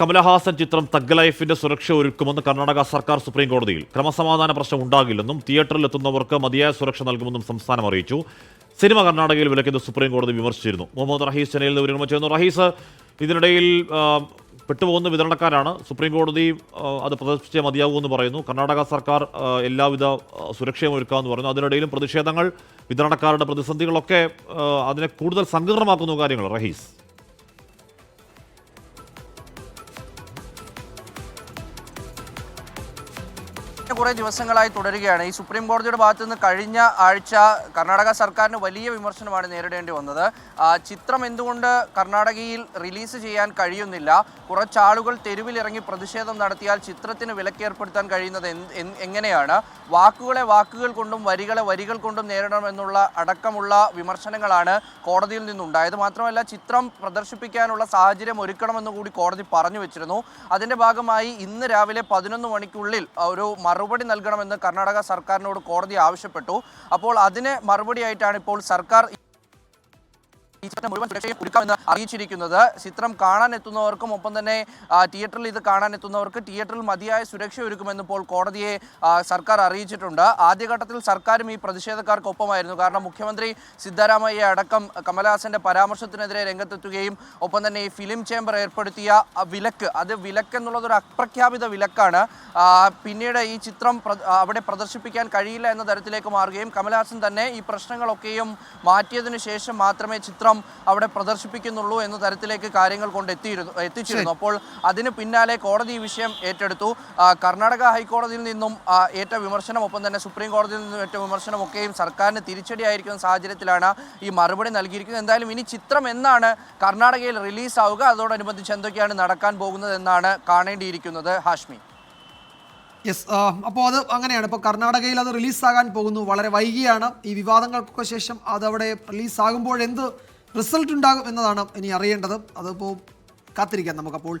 കമലഹാസൻ ചിത്രം തഗ് ലൈഫിന്റെ സുരക്ഷ ഒരുക്കുമെന്ന് കർണാടക സർക്കാർ സുപ്രീം കോടതിയിൽ. ക്രമസമാധാന പ്രശ്നം ഉണ്ടാകില്ലെന്നും തിയേറ്ററിൽ എത്തുന്നവർക്ക് മതിയായ സുരക്ഷ നൽകുമെന്നും സംസ്ഥാനം അറിയിച്ചു. സിനിമ കർണാടകയിൽ വിലക്കുന്നത് സുപ്രീം കോടതി വിമർശിച്ചിരുന്നു. മുഹമ്മദ് റഹീസ് ചെന്നൈയിൽ നിന്ന് വിവരങ്ങൾ ചെയ്യുന്നു റഹീസ് ഇതിനിടയിൽ പെട്ടുപോകുന്ന വിതരണക്കാരാണ്. സുപ്രീം കോടതി അത് പ്രദർശിപ്പിച്ചേ മതിയാകൂ എന്ന് പറയുന്നു. കർണാടക സർക്കാർ എല്ലാവിധ സുരക്ഷയും ഒരുക്കാമെന്ന് പറയുന്നു. അതിനിടയിലും പ്രതിഷേധങ്ങൾ വിതരണക്കാരുടെ പ്രതിസന്ധികളൊക്കെ അതിനെ കൂടുതൽ സങ്കീർണമാക്കുന്നു കാര്യങ്ങൾ. റഹീസ്. കുറേ ദിവസങ്ങളായി തുടരുകയാണ്. ഈ സുപ്രീം കോടതിയുടെ ഭാഗത്തു നിന്ന് കഴിഞ്ഞ ആഴ്ച കർണാടക സർക്കാരിന് വലിയ വിമർശനമാണ് നേരിടേണ്ടി വന്നത്. ചിത്രം എന്തുകൊണ്ട് കർണാടകയിൽ റിലീസ് ചെയ്യാൻ കഴിയുന്നില്ല? കുറച്ചാളുകൾ തെരുവിലിറങ്ങി പ്രതിഷേധം നടത്തിയാൽ ചിത്രത്തിന് വിലക്കേർപ്പെടുത്താൻ കഴിയുന്നത് എങ്ങനെയാണ്? വാക്കുകളെ വാക്കുകൾ കൊണ്ടും വരികളെ വരികൾ കൊണ്ടും നേരിടണമെന്നുള്ള അടക്കമുള്ള വിമർശനങ്ങളാണ് കോടതിയിൽ നിന്നുണ്ടായത്. മാത്രമല്ല ചിത്രം പ്രദർശിപ്പിക്കാനുള്ള സാഹചര്യം ഒരുക്കണമെന്ന് കൂടി കോടതി പറഞ്ഞു വെച്ചിരുന്നു. അതിന്റെ ഭാഗമായി ഇന്ന് രാവിലെ പതിനൊന്ന് മണിക്കുള്ളിൽ ഒരു മറുപടി നൽകണമെന്ന് കർണാടക സർക്കാരിനോട് കോടതി ആവശ്യപ്പെട്ടു. അപ്പോൾ അതിന് മറുപടിയായിട്ടാണ് ഇപ്പോൾ സർക്കാർ ചിത്രം മുഴുവൻ സുരക്ഷയും ഒരുക്കാമെന്ന് അറിയിച്ചിരിക്കുന്നത്. ചിത്രം കാണാൻ എത്തുന്നവർക്കും ഒപ്പം തന്നെ തിയേറ്ററിൽ ഇത് കാണാൻ എത്തുന്നവർക്ക് തിയേറ്ററിൽ മതിയായ സുരക്ഷ ഒരുക്കുമെന്ന് ഇപ്പോൾ കോടതിയെ സർക്കാർ അറിയിച്ചിട്ടുണ്ട്. ആദ്യഘട്ടത്തിൽ സർക്കാരും ഈ പ്രതിഷേധക്കാർക്കൊപ്പമായിരുന്നു. കാരണം മുഖ്യമന്ത്രി സിദ്ധരാമയ്യ അടക്കം കമലഹാസന്റെ പരാമർശത്തിനെതിരെ രംഗത്തെത്തുകയും ഒപ്പം തന്നെ ഈ ഫിലിം ചേംബർ ഏർപ്പെടുത്തിയ വിലക്ക് അത് വിലക്ക് എന്നുള്ളത് ഒരു അപ്രഖ്യാപിത വിലക്കാണ്. പിന്നീട് ഈ ചിത്രം അവിടെ പ്രദർശിപ്പിക്കാൻ കഴിയില്ല എന്ന തരത്തിലേക്ക് മാറുകയും കമലഹാസൻ തന്നെ ഈ പ്രശ്നങ്ങളൊക്കെയും മാറ്റിയതിനു ശേഷം മാത്രമേ ചിത്രം അവിടെ പ്രദർശിപ്പിക്കുന്നുള്ളൂ എന്ന തരത്തിലേക്ക് കാര്യങ്ങൾ കൊണ്ട് എത്തിയിരുന്നു എത്തിച്ചിരുന്നു. അപ്പോൾ അതിന് പിന്നാലെ കോടതി ഈ വിഷയം ഏറ്റെടുത്തു. കർണാടക ഹൈക്കോടതിയിൽ നിന്നും ഏറ്റ വിമർശനം ഒപ്പം തന്നെ സുപ്രീം കോടതിയിൽ നിന്നും ഏറ്റ വിമർശനം ഒക്കെയും സർക്കാരിന് തിരിച്ചടിയായിരിക്കുന്ന സാഹചര്യത്തിലാണ് ഈ മറുപടി നൽകിയിരിക്കുന്നത്. എന്തായാലും ഇനി ചിത്രം എന്നാണ് കർണാടകയിൽ റിലീസ് ആവുക അതോടനുബന്ധിച്ച് എന്തൊക്കെയാണ് നടക്കാൻ പോകുന്നത് എന്നാണ് കാണേണ്ടിയിരിക്കുന്നത്. ഹാഷ്മി. യെസ് അപ്പോൾ അത് അങ്ങനെയാണ്. ഇപ്പോൾ കർണാടകയിൽ അത് റിലീസാകാൻ പോകുന്നു. വളരെ വൈകിയാണ്. ഈ വിവാദങ്ങൾക്കൊക്കെ ശേഷം അതവിടെ റിലീസാകുമ്പോൾ എന്ത് റിസൾട്ട് ഉണ്ടാകും എന്നതാണ് ഇനി അറിയേണ്ടത്. അതിപ്പോൾ കാത്തിരിക്കാം നമുക്കപ്പോൾ.